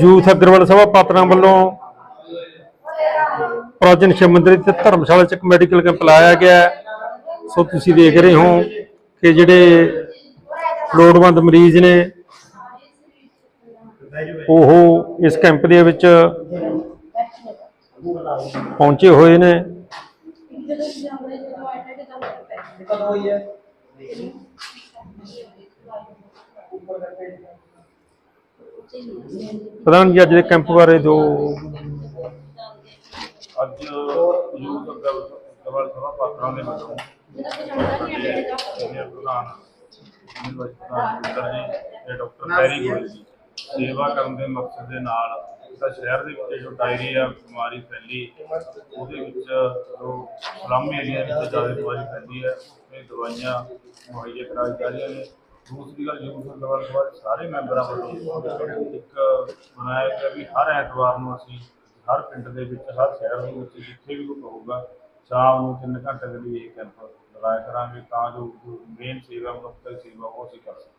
Youth Agarwal ਸਭਾ ਪਾਤਰਾਂ ਵੱਲੋਂ ਪ੍ਰੋਜਨ ਸ਼ਿਵ ਮੰਦਿਰ ਤੇ ਧਰਮਸ਼ਾਲਾ ਚ ਇੱਕ ਮੈਡੀਕਲ ਕੈਂਪ ਲਾਇਆ ਗਿਆ ਸੋ ਤੁਸੀਂ ਦੇਖ ਰਹੇ ਹੋ ਕਿ ਜਿਹੜੇ ਲੋੜਵੰਦ ਮਰੀਜ਼ ਨੇ, ਉਹ ਇਸ ਕੈਂਪ ਦੇ ਵਿੱਚ ਪਹੁੰਚੇ ਹੋਏ ਨੇ। ਪ੍ਰਧਾਨ ਜੀ ਅੱਜ ਦੇ ਕੈਂਪ ਬਾਰੇ ਜੋ ਅੱਜ ਯੂਥ ਗਵਲ ਸਭਾ ਪਾਤਰਾਂ ਦੇ ਵੱਲੋਂ ਸੀਨੀਅਰ ਪ੍ਰਧਾਨ ਯੂਨੀਵਰਸਿਟੀ ਪ੍ਰਧਾਨ ਜੀ ਤੇ ਡਾਕਟਰ ਪੈਰੀ ਗੋਇਲ ਜੀ ਸੇਵਾ ਕਰਨ ਦੇ ਮਕਸਦ ਦੇ ਨਾਲ ਤਾਂ ਸ਼ਹਿਰ ਦੇ ਵਿੱਚ ਜੋ ਡਾਇਰੀਆ ਬਿਮਾਰੀ ਫੈਲੀ, ਉਹਦੇ ਵਿੱਚ ਜੋ ਸਲਮ ਏਰੀਆ ਵਿੱਚ ਜ਼ਿਆਦਾ ਬਿਮਾਰੀ ਫੈਲੀ ਹੈ, ਇਹ ਦਵਾਈਆਂ ਮੁਹੱਈਆ ਕਰਾਈ ਜਾ ਰਹੀਆਂ ਨੇ। ਦੂਸਰੀ ਗੱਲ ਯੂਥ ਗਵਲ ਸਭਾ ਸਾਰੇ ਮੈਂਬਰਾਂ ਵੱਲੋਂ ਇੱਕ ਬਣਾਇਆ ਗਿਆ ਵੀ ਹਰ ਐਤਵਾਰ ਨੂੰ ਅਸੀਂ ਹਰ ਪਿੰਡ ਦੇ ਵਿੱਚ, ਹਰ ਸ਼ਹਿਰ ਦੇ ਵਿੱਚ ਜਿੱਥੇ ਵੀ ਕੋਈ ਹੋਊਗਾ, ਸ਼ਾਮ ਨੂੰ 3 ਘੰਟੇ ਦੇ ਲਈ ਇਹ ਕੈਂਪ ਲਗਾਇਆ ਕਰਾਂਗੇ ਤਾਂ ਜੋ ਮੇਨ ਸੇਵਾ ਮੁਕਤ ਸੇਵਾ ਉਹ ਅਸੀਂ ਕਰ ਸਕੀਏ।